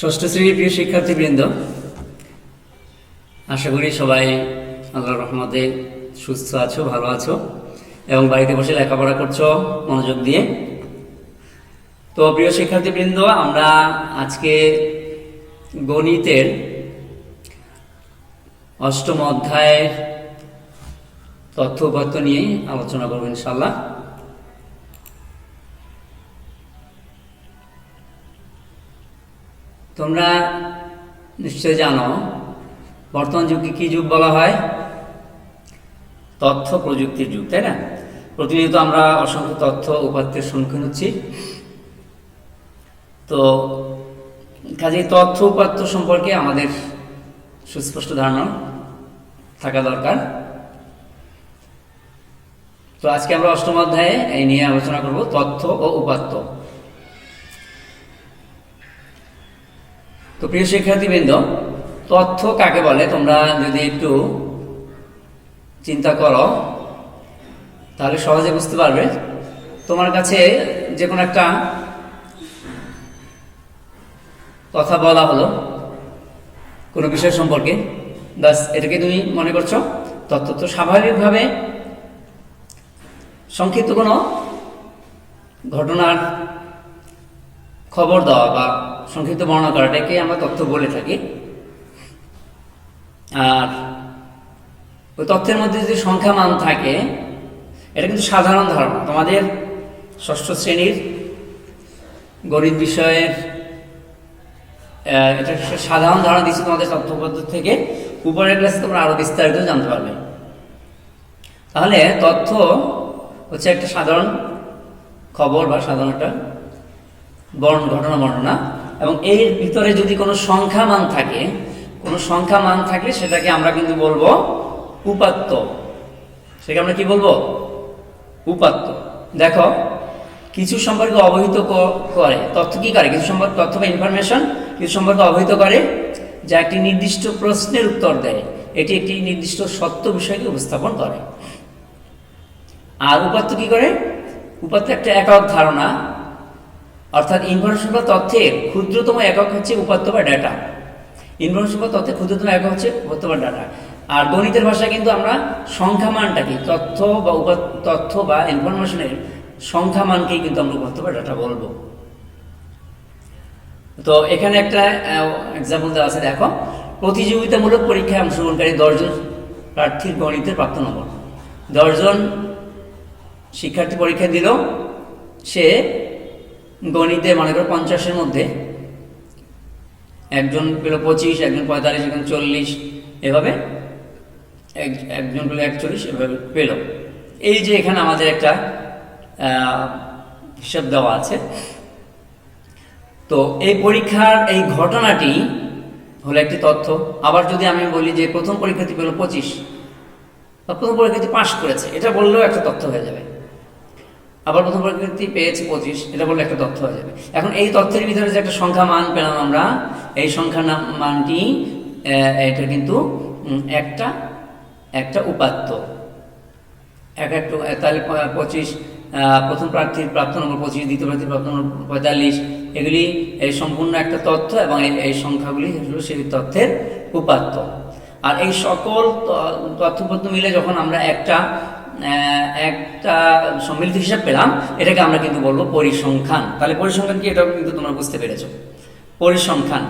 ষষ্ঠ শ্রেণির প্রিয় শিক্ষার্থীবৃন্দ, আশা করি সবাই আল্লাহর রহমতে সুস্থ আছো, ভালো আছো এবং বাড়িতে বসে লেখাপড়া করছ, মনোযোগ দিয়ে। তো প্রিয় শিক্ষার্থীবৃন্দ, আমরা আজকে গণিতের অষ্টম অধ্যায়ের তথ্য উপাত্ত নিয়ে আলোচনা করব ইনশাল্লাহ তোমরা নিশ্চয় জানো, বর্তমান যুগকে কি যুগ বলা হয়? তথ্য প্রযুক্তির যুগ, তাই না? প্রতিনিয়ত আমরা অসংখ্য তথ্য উপাত্তের সম্মুখীন হচ্ছি। তো কাজে তথ্য উপাত্ত সম্পর্কে আমাদের সুস্পষ্ট ধারণা থাকা দরকার। তো আজকে আমরা অষ্টম অধ্যায়ে এই নিয়ে আলোচনা করব, তথ্য ও উপাত্ত। প্রিয় শিক্ষার্থীবৃন্দ, তথ্য কাকে বলে? তোমরা যদি একটু চিন্তা করো, তাহলে সহজে বুঝতে পারবে। তোমার কাছে যে কোনো একটা কথা বলা হলো, কোনো বিষয় সম্পর্কে বাস এটাকে তুমি মনে করছ। তথ্য তো স্বাভাবিকভাবে সংক্ষিপ্ত কোনো ঘটনার খবর দেওয়া বা সংক্ষিপ্ত বর্ণনা করাটাকে আমরা তথ্য বলে থাকি। আর ওই তথ্যের মধ্যে যদি সংখ্যা মান থাকে, এটা কিন্তু সাধারণ ধারণা তোমাদের ষষ্ঠ শ্রেণির গণিত বিষয়ের এটা সাধারণ ধারণা দিচ্ছি তোমাদের তথ্য পদ্ধতি থেকে। উপরের ক্লাসে তোমরা আরও বিস্তারিত জানতে পারবে। তাহলে তথ্য হচ্ছে একটা সাধারণ খবর বা সাধারণ একটা বর্ণ, ঘটনা বর্ণনা। এবং এর ভিতরে যদি কোনো সংখ্যা মান থাকে, কোনো সংখ্যা মান থাকলে সেটাকে আমরা কিন্তু বলব উপাত্ত। সেটাকে আমরা কি বলব? উপাত্ত। দেখো, কিছু সম্পর্কে অবহিত করে, তথ্য কি করে? কিছু সম্পর্কে, তথ্য বা ইনফরমেশন কিছু সম্পর্কে অবহিত করে, যা একটি নির্দিষ্ট প্রশ্নের উত্তর দেয়। এটি একটি নির্দিষ্ট সত্য বিষয়কে উপস্থাপন করে। আর উপাত্ত কি করে? উপাত্ত একটা একক ধারণা। অর্থাৎ ইনফরমেশন বা তথ্যের ক্ষুদ্রতম একক হচ্ছে উপাত্ত বা ডাটা। ইনফরমেশন বা তথ্যের ক্ষুদ্রতম একক হচ্ছে উপাত্ত বা ডাটা। আর গণিতের ভাষায় কিন্তু আমরা সংখ্যা মানটাকে তথ্য বা তথ্য বা ইনফরমেশনের সংখ্যা মানকেই কিন্তু আমরা উপাত্ত বা ডাটা বলব। তো এখানে একটা এক্সাম্পল দেওয়া আছে, দেখো। প্রতিযোগিতামূলক পরীক্ষায় অংশগ্রহণকারী দশজন প্রার্থীর গণিতের প্রাপ্ত নম্বর। দশজন শিক্ষার্থী পরীক্ষা দিল। সে গণিতে মনে করো পঞ্চাশের মধ্যে, একজন পেল পঁচিশ, একজন পঁয়তাল্লিশ, একজন চল্লিশ, এভাবে এক- একজন পেল একচল্লিশ, এভাবে পেল। এই যে এখানে আমাদের একটা হিসাব দেওয়া আছে। তো এই পরীক্ষার এই ঘটনাটি হলো একটি তথ্য। আবার যদি আমি বলি যে প্রথম পরীক্ষার্থী পেল পঁচিশ, বা প্রথম পরীক্ষার্থী পাশ করেছে, এটা বললেও একটা তথ্য হয়ে যাবে। আবার প্রথম পরীক্ষার্থী পেয়েছে পঁচিশ, এটা বললে একটা তথ্য হয়ে যাবে। এখন এই তথ্যের ভিতরে যে একটা সংখ্যা মান পেলাম আমরা, এই সংখ্যা মানটি এটা কিন্তু একটা একটা উপাত্ত। এক একটা তাহলে পঁচিশ প্রথম প্রার্থীর প্রাপ্ত নম্বর পঁচিশ, দ্বিতীয় প্রার্থীর প্রাপ্ত নম্বর পঁয়তাল্লিশ। এগুলি এই সম্পূর্ণ একটা তথ্য এবং এই- সংখ্যাগুলি সেই তথ্যের উপাত্ত। আর এই সকল তথ্যপত্র মিলে যখন আমরা একটা একটা সম্মিলিত হিসাব পেলাম। এটাকে আমরা কিন্তু বলব পরিসংখ্যান। তাহলে পরিসংখ্যান কি? এটাও কিন্তু তোমরা বুঝতে পেরেছ। পরিসংখ্যান।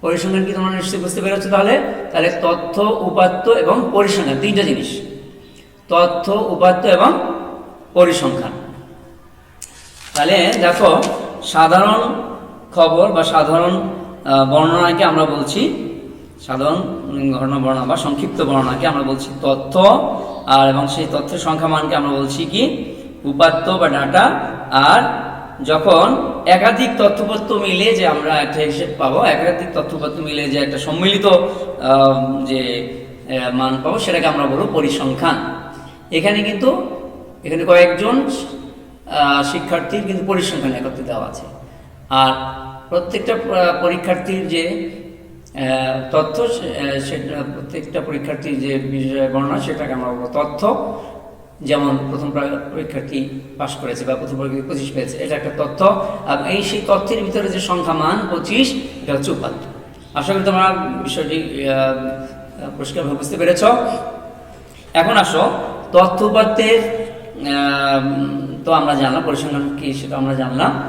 পরিসংখ্যান কি তোমরা নিশ্চয়ই বুঝতে পেরেছ তাহলে? তাহলে তথ্য, উপাত্ত এবং পরিসংখ্যান, তিনটা জিনিস। তথ্য, উপাত্ত এবং পরিসংখ্যান। তাহলে দেখো, সাধারণ খবর বা সাধারণ বর্ণনাকে আমরা বলছি, সাধারণ ঘটনা বর্ণনা বা সংক্ষিপ্ত বর্ণনাকে আমরা বলছি তথ্য আর এবং সেই তথ্যের সংখ্যা মানকে আমরা বলছি কি? উপাত্ত বা ডাটা। আর যখন একাধিক তথ্যপত্র মিলে যে আমরা একটা হিসেব পাবো, একাধিক তথ্যপত্র মিলে যে একটা সম্মিলিত যে মান পাবো, সেটাকে আমরা বলব পরিসংখ্যান। এখানে কিন্তু, এখানে কয়েকজন শিক্ষার্থীর কিন্তু পরিসংখ্যান একত্রিত আছে। আর প্রত্যেকটা পরীক্ষার্থীর যে তথ্য সেটা প্রত্যেকটা পরীক্ষার্থীর যে বিষয় বর্ণনা, সেটাকে আমরা বলব তথ্য। যেমন প্রথম প্রা- পরীক্ষার্থী পাশ করেছে বা প্রথম পরীক্ষার্থী পঁচিশ পেয়েছে, এটা একটা তথ্য। আর এই সেই তথ্যের ভিতরে যে সংখ্যা মান পঁচিশ, এটা হচ্ছে উপাত্ত। আশা করি তোমরা বিষয়টি পরিষ্কারভাবে বুঝতে পেরেছ। এখন আসো, তথ্য উপাত্তের তো আমরা জানলাম, পরিসংখ্যান কি সেটা আমরা জানলাম।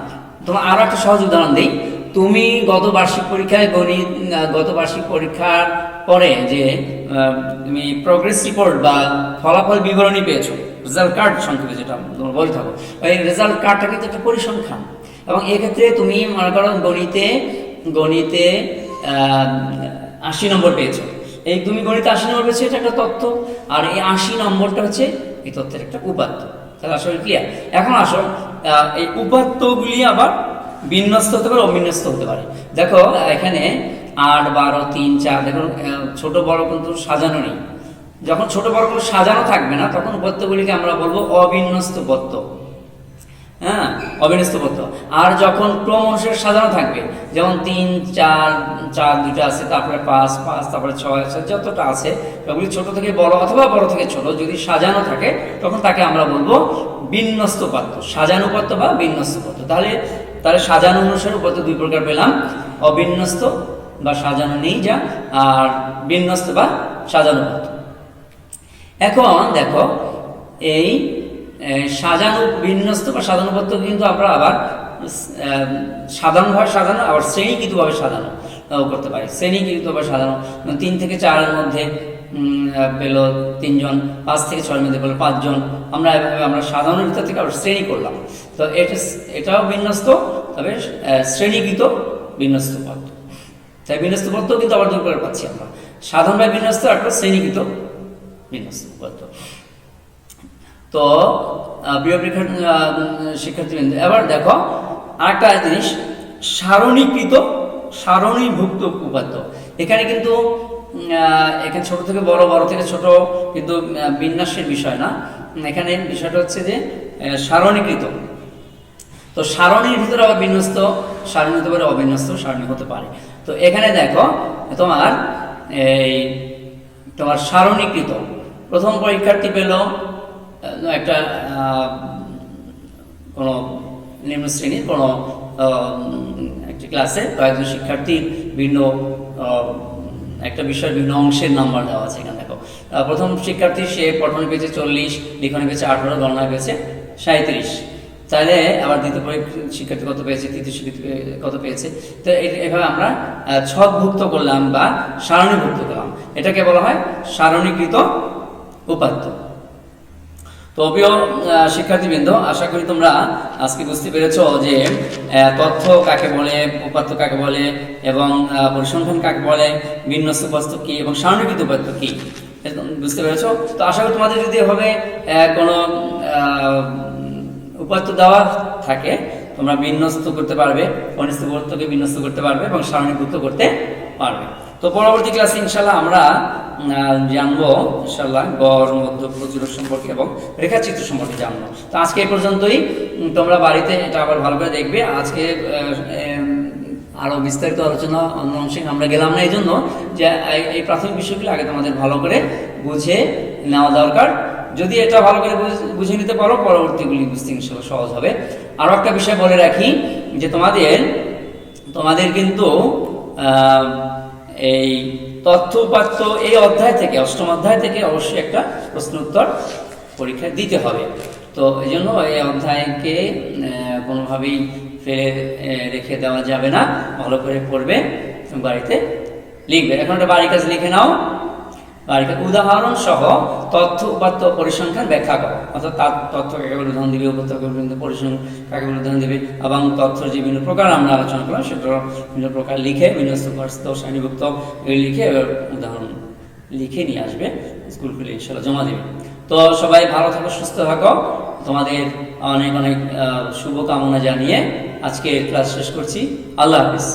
তোমার আরও একটা সহজ উদাহরণ দিই। তুমি গত বার্ষিক পরীক্ষায় গণিত গত বার্ষিক পরীক্ষার পরে যে তুমি প্রোগ্রেস রিপোর্ট বা ফলাফল বিবরণী পেয়েছ রেজাল্ট কার্ড সংক্ষেপে যেটা বলে থাকো ওই রেজাল্ট কার্ডটা কিন্তু একটা পরিসংখ্যান। এবং এক্ষেত্রে তুমি মনে করো গণিতে গণিতে আশি নম্বর পেয়েছ। এই তুমি গণিতে আশি নম্বর পেয়েছ, এটা একটা তথ্য। আর এই আশি নম্বরটা হচ্ছে এই তথ্যের একটা উপাত্ত। তাহলে আসলে ক্লিয়ার এখন আসো এই উপাত্তগুলি আবার বিন্যস্ত হতে পারে অবিন্যস্ত হতে পারে। দেখো এখানে আট বারো তিন চার দেখো আহ, ছোট বড় কিন্তু সাজানো নেই। যখন ছোট বড় কোনো সাজানো থাকবে না তখন উপাত্তগুলিকে আমরা বলব অবিন্যস্ত পত্য হ্যাঁ অবিন্যস্ত পত্য আর যখন ক্রম সাজানো থাকবে যেমন তিন চার চার দুটো আছে তারপরে পাঁচ পাঁচ তারপরে ছয় আছে যতটা আছে ওগুলি ছোট থেকে বড় অথবা বড় থেকে ছোট যদি সাজানো থাকে তখন তাকে আমরা বলব বিন্যস্ত পাত্র সাজানো পত্র বা বিন্যস্ত পত্র তাহলে তাহলে সাজানো অনুসারে উপাত্ত দুই প্রকার পেলাম। অবিন্যস্ত বা সাজানো নেই যা, আর বিন্যস্ত বা সাজানো এখন দেখো, এই সাজানো, বিন্যস্ত বা সাজানো পত্র কিন্তু আমরা আবার সাধারণভাবে সাজানো, আবার শ্রেণীকৃতভাবে সাজানো করতে পারি। শ্রেণীকৃতভাবে সাজানো। তিন থেকে চারের মধ্যে পেল তিনজন, পাঁচ থেকে ছয়ের মধ্যে পেল পাঁচজন। আমরা এভাবে, আমরা সাধারণের ভিতর থেকে আবার শ্রেণি করলাম। তো এটা, এটাও বিন্যস্ত, তবে শ্রেণীকৃত বিন্যস্ত পত্র তাই বিন্যস্ত পত্র কিন্তু আবার প্রকার পাচ্ছি আমরা। সাধারণভাবে বিন্যস্ত একটা শ্রেণীকৃত বিন্যস্ত পত্র তো প্রিয় শিক্ষার্থীবৃন্দ, এবার দেখো, আরেকটা জিনিস, সারণীকৃত, সারণীভুক্ত উপাত্ত। এখানে কিন্তু এখানে ছোট থেকে বড় বড় থেকে ছোট, কিন্তু বিন্যাসের বিষয় না। এখানে বিষয়টা হচ্ছে যে সারণীকৃত। তো সারণীর ভিতরে আবার বিন্যস্ত, সারণী হতে পারে অবিন্যস্ত, সারণী হতে পারে। তো এখানে দেখো, তোমার, এই, তোমার সারণীকৃত। প্রথম পরীক্ষার্থী পেল একটা কোনো নিম্ন শ্রেণির কোনো একটি ক্লাসে কয়েকজন শিক্ষার্থীর ভিন্ন একটা বিষয় বিভিন্ন অংশের নাম্বার দেওয়া আছে এখানে, দেখো। প্রথম শিক্ষার্থী, সে পঠনে পেয়েছে চল্লিশ, লিখনে পেয়েছে আঠারো গণনা পেয়েছে সাঁত্রিশ তাহলে আবার দ্বিতীয় শিক্ষার্থী কত পেয়েছে, তৃতীয় শিক্ষার্থী কত পেয়েছে? তো এভাবে আমরা ছদভুক্ত করলাম বা সারণীভুক্ত করলাম। এটাকে বলা হয় সারণীকৃত উপাত্ত। তো প্রিয় শিক্ষার্থীবৃন্দ, আশা করি তোমরা আজকে বুঝতে পেরেছ যে তথ্য কাকে বলে, উপাত্ত কাকে বলে এবং পরিসংখ্যান কাকে বলে, বিন্যস্ত উপাত্ত কি এবং সারণীকৃত উপাত্ত কি বুঝতে পেরেছ? তো আশা করি তোমাদের যদি এভাবে কোনো উপাত্ত দেওয়া থাকে, তোমরা বিন্যস্ত করতে পারবে অনিস্ত উপাত্তকে বিন্যস্ত করতে পারবে এবং সারণীভুক্ত করতে পারবে। তো পরবর্তী ক্লাসে ইনশাল্লাহ আমরা জানব ইনশাল্লাহ গড় মধ্য প্রচুর সম্পর্কে এবং রেখাচিত্র সম্পর্কে জানব। তো আজকে এই পর্যন্তই। তোমরা বাড়িতে এটা আবার ভালো করে দেখবে। আজকে আহ, এম, আরও বিস্তারিত আলোচনা অন্য অংশে আমরা গেলাম না এই জন্য যে এই- প্রাথমিক বিষয়গুলো আগে তোমাদের ভালো করে বুঝে নেওয়া দরকার। যদি এটা ভালো করে বুঝ- নিতে পারো পরবর্তীগুলি বুঝতে ইনশাল্লাহ সহজ হবে। আরও একটা বিষয় বলে রাখি যে তোমাদের তোমাদের কিন্তু এই তথ্য উপাত্ত এই অধ্যায় থেকে, অষ্টম অধ্যায় থেকে অবশ্যই একটা প্রশ্ন উত্তর পরীক্ষা দিতে হবে। তো এই জন্য এই অধ্যায়কে কোনোভাবেই ফেলে রেখে দেওয়া যাবে না। ভালো করে পড়বে, বাড়িতে লিখবে। এখন একটা বাড়ির কাজ লিখে নাও। উদাহরণ সহ তথ্য উপাত্ত পরিসংখ্যান ব্যাখ্যা করো। অর্থাৎ তার তথ্য কাকে বলে উদাহরণ দিবে উপাত্ত কাকে পরিসংখ্যান, কাকে বলে উদাহরণ দিবে, এবং তথ্যের যে বিভিন্ন প্রকার আমরা আলোচনা করলাম সেটা বিভিন্ন প্রকার লিখে বিন্যস্ত পার্স্ত শ্রেণীভুক্ত লিখে উদাহরণ লিখে নিয়ে আসবে স্কুল খুলে ইনশাল্লাহ জমা দেবে। তো সবাই ভালো থাকো, সুস্থ থাকো। তোমাদের অনেক অনেক শুভকামনা জানিয়ে আজকে ক্লাস শেষ করছি। আল্লাহ হাফিজ।